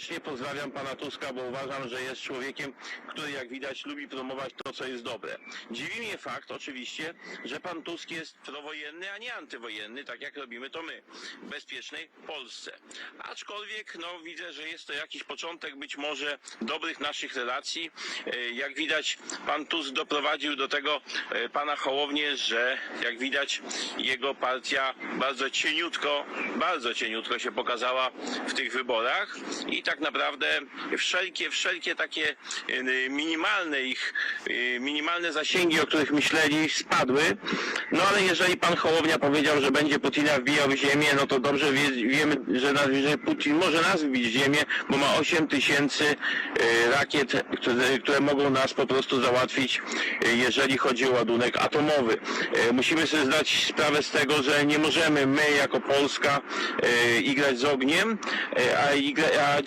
Serdecznie pozdrawiam pana Tuska, bo uważam, że jest człowiekiem, który jak widać lubi promować to, co jest dobre. Dziwi mnie fakt oczywiście, że pan Tusk jest prowojenny, a nie antywojenny, tak jak robimy to my, w bezpiecznej Polsce. Aczkolwiek no, widzę, że jest to jakiś początek być może dobrych naszych relacji. E, Jak widać, pan Tusk doprowadził do tego e, pana Hołownię, że jak widać jego partia bardzo cieniutko, bardzo cieniutko się pokazała w tych wyborach i tak naprawdę wszelkie, wszelkie takie e, minimalne ich, e, minimalne zasięgi, o których myśleli, spadły. No ale jeżeli pan Hołownia powiedział, że będzie Putina wbijał w ziemię, no to dobrze wie, wiemy, że, na, że Putin może nas wbić w ziemię, bo ma 8 tysięcy e, rakiet, które, które mogą nas po prostu załatwić, jeżeli chodzi o ładunek atomowy. Musimy sobie zdać sprawę z tego, że nie możemy my jako Polska igrać z ogniem, a, a działać